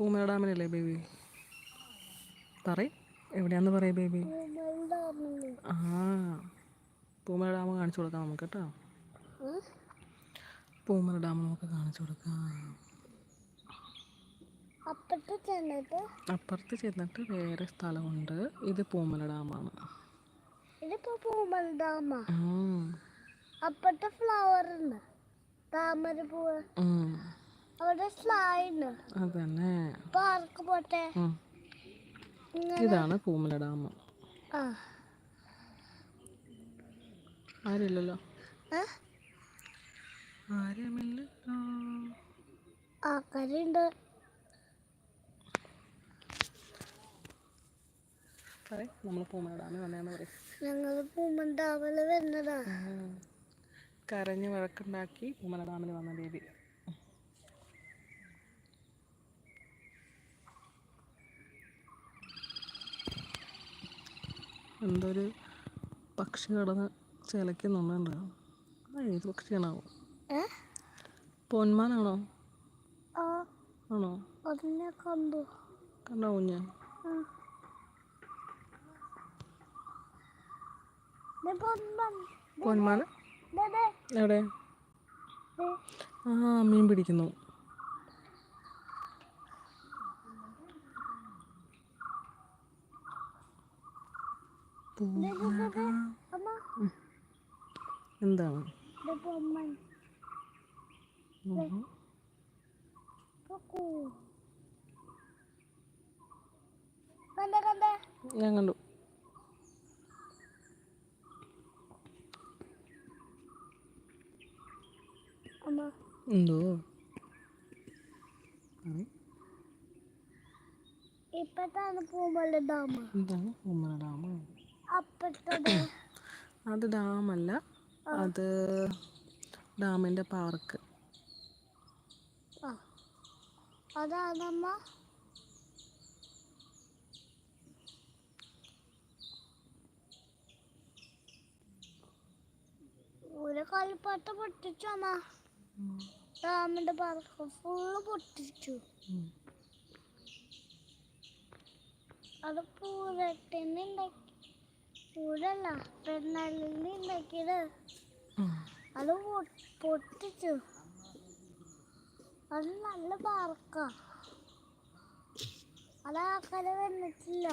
Poomala ഡാമിനല്ലേ baby? പറ എവിടെയാന്ന് പറയ ബേബി? ആ പൂമല ഡാം കാണിച്ചു കൊടുക്കാം നമുക്ക് കേട്ടോ. പൂമല ഡാം നമുക്ക് കാണിച്ചു കൊടുക്കാം. അപ്പുറത്ത് ചെന്നിട്ട്? അപ്പുറത്ത് ചെന്നിട്ട് വേറെ സ്ഥലമുണ്ട്. ഇത് പൂമല ഡാമാണ് ഇതിപ്പോ ഡാമ. അപ്പുറത്തെ ഫ്ലവർ ഉണ്ട്. താമര പൂവ് അതന്നെ. പാർക്ക് പോട്ടെ? ഇതാണ് പൂമല ഡാം. ആരില്ലല്ലോ? കരഞ്ഞു ആരുമില്ലല്ലോ ആൾക്കാരുണ്ട്. പറ നമ്മൾ പൂമല ഡാമിൽ വന്നതെന്ന് പറയും. ഞങ്ങൾ പൂമൽ ഡാമിൽ വരുന്നതാ കരഞ്ഞ് വഴക്കുണ്ടാക്കി പൂമല ഡാമിൽ വന്ന ബേബി എന്തൊരു പക്ഷി കിടന്ന് ചിലയ്ക്കുന്നുണ്ട്? അത് ഏത് പക്ഷിയാണാവോ? പൊന്മാനാണോ? ആണോ? കണ്ടോ. ഞാൻ പൊന്മൻ. എവിടെ? ആ മീൻ പിടിക്കുന്നു. എന്താണ്? ഞാൻ കണ്ടു. എന്തോ. ഇപ്പത്താണ് പൂമല ഡാമ. എന്താണ് പൂമല ഡാം അപ്പത്തത് അത് ഡാമല്ല. അത് ഡാമിന്റെ പാർക്ക്. ആ. അതാണമ്മ ഒരു കളിപ്പാട്ട പൊട്ടിച്ചു അമ്മ. ഡാമിന്റെ പാർക്ക് ഫുള്ള് പൊട്ടിച്ചു. അത് പൂരത്തിന് പൂരല്ല പെരുന്നാളിന് ഉണ്ടാക്കിയത്. അത് പൊട്ടിച്ചു. അത് നല്ല പാർക്ക. അത് ആൾക്കാര് വന്നിട്ടില്ല.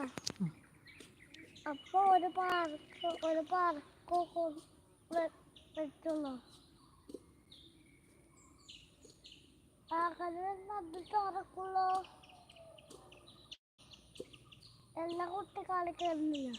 അപ്പൊ ഒരു പാർക്ക് ഒരു പാർക്ക് വെച്ചുള്ളൂ ആൾക്കാര് വന്ന് അത് തുറക്കുള്ളൂ. എല്ലാ കുട്ടി കളിക്കുന്നില്ല